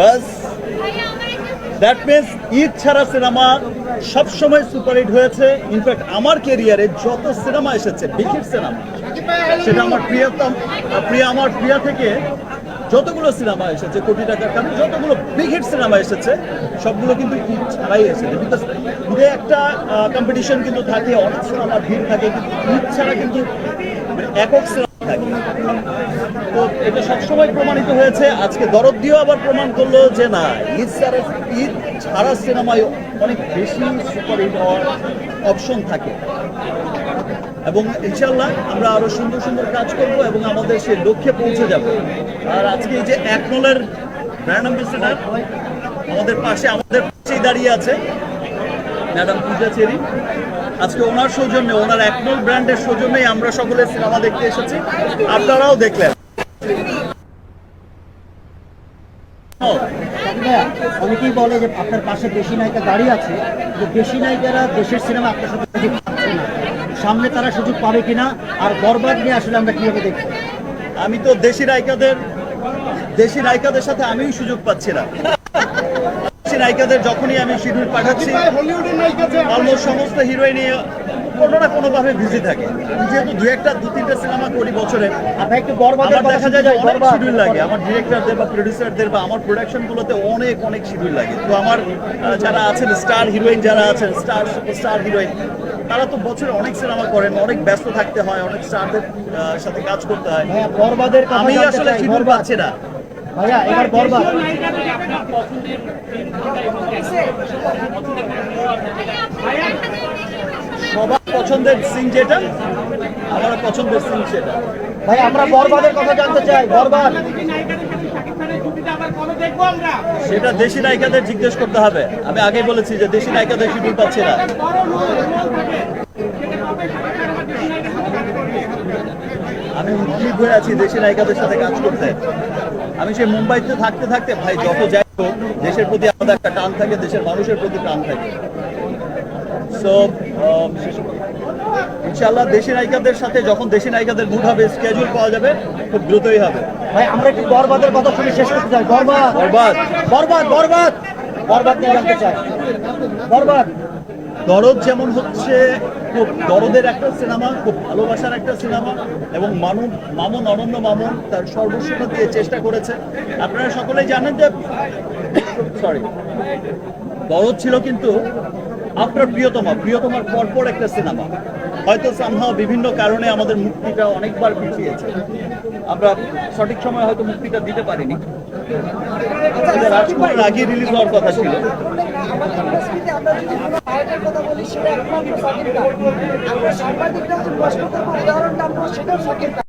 Bus. That means Eid ছাড়া cinema সবসময় superhit হয়েছে। ইনফ্যাক্ট আমার ক্যারিয়ারে যত সিনেমা এসেছে বিখির সিনেমা, সেটা আমার প্রিয়তম, প্রিয়া আমার প্রিয়া থেকে যতগুলো সিনেমা এসেছে, কোটি টাকার কারণে যতগুলো বিগ হিট সিনেমা এসেছে, সবগুলো কিন্তু ঈদ ছাড়াই এসেছে। বিকজ ঈদে একটা কম্পিটিশন কিন্তু থাকে, অনেক সিনেমা ভিড় থাকে, কিন্তু ঈদ ছাড়া কিন্তু মানে একক সিনেমা থাকে তো এটা সবসময় প্রমাণিত হয়েছে। আজকে দরদ দিয়েও আবার প্রমাণ করল যে না, ঈদ ছাড়া ঈদ ছাড়া সিনেমায় অনেক বেশি সুপারহিট হওয়ার অপশন থাকে। এবং ইনশাল্লাহ আমরা আরও সুন্দর সুন্দর কাজ করব এবং আমাদের সেই লক্ষ্যে পৌঁছে যাব। আর আজকে এই যে একনলের ব্র্যান্ড অ্যাম্বাসেডার আমাদের পাশে, আমাদের পাশেই দাঁড়িয়ে আছে। ম্যাডাম পূজা চেরি। আজকে ওনার সৌজন্যে, ওনার একমল ব্র্যান্ডের সৌজন্যেই আমরা সকলে সিনেমা দেখতে এসেছি। আপনারাও দেখলেন। অনেকেই বলে যে আপনার পাশে দেশি নায়িকা দাঁড়িয়ে আছে যে দেশি নায়িকারা দেশের সিনেমা আপনার সাথে সুযোগ পাচ্ছে না। সামনে তারা সুযোগ পাবে কিনা আর বরবাদ নিয়ে আসলে আমরা কীভাবে দেখব? আমি তো দেশি নায়িকাদের দেশি নায়িকাদের সাথে আমিও সুযোগ পাচ্ছি না। নায়িকাদের যখনই আমি শিডিউল পাঠাচ্ছি অলমোস্ট সমস্ত হিরোইনই কোনো না কোনোভাবে বিজি থাকে। যেহেতু দু একটা দু তিনটা সিনেমা করি বছরে আমার দেখা যায় যে অনেক শিডিউল লাগে আমার ডিরেক্টরদের বা প্রডিউসারদের বা আমার প্রোডাকশন গুলোতে অনেক অনেক শিডিউল লাগে। তো আমার যারা আছেন স্টার হিরোইন যারা আছেন স্টার সুপারস্টার হিরোইন তারা তো বছরে অনেক সিনেমা করেন অনেক ব্যস্ত থাকতে হয় অনেক স্টারদের সাথে কাজ করতে হয়। ভাইয়া আমি আসলে শিডিউল পাচ্ছি না। ভাইয়া এবার বরবাদ। সবার পছন্দের সিন যেটা আমার পছন্দের সিন সেটা। ভাই আমরা বরবাদের কথা জানতে চাই বরবাদ। সেটা দেশি নায়িকাদের জিজ্ঞেস করতে হবে। আমি আগেই বলেছি যে দেশি নায়িকাদের শিডিউল পাচ্ছি না। আমি উদ্গ্রীব হয়ে আছি দেশি নায়িকাদের সাথে কাজ করতে। আমি সেই মুম্বাইতে থাকতে থাকতে ভাই যত যাই হোক দেশের প্রতি আমাদের একটা টান থাকে দেশের মানুষের প্রতি টান থাকে। সো ইনশাল্লাহ দেশি নায়িকাদের সাথে যখন দেশি নায়িকাদের মুড হবে স্কেজুল পাওয়া যাবে খুব দ্রুতই হবে। ভাই আমরা একটু বরবাদের কথা শুনে শেষ করতে চাই। বরবাদ বরবাদ বরবাদ বরবাদ বরবাদ নিয়ে জানতে চাই বরবাদ দরদ যেমন হচ্ছে খুব দরদের একটা সিনেমা খুব ভালোবাসার একটা সিনেমা এবং মানু মামুন অনন্য মামুন তার সর্বস্বতা দিয়ে চেষ্টা করেছে আপনারা সকলেই জানেন যে সরি দরদ ছিল কিন্তু আপনার প্রিয়তমা প্রিয়তমার পরপর একটা সিনেমা হয়তো সামহাও বিভিন্ন কারণে আমাদের মুক্তিটা অনেকবার পিছিয়েছে আমরা সঠিক সময় হয়তো মুক্তিটা দিতে পারিনি আমাদের রাজকুমারের আগে রিলিজ হওয়ার কথা ছিল আমরা সাংবাদিকরা প্রশ্ন করব উদাহরণটা আমরা সেটাও সাকিব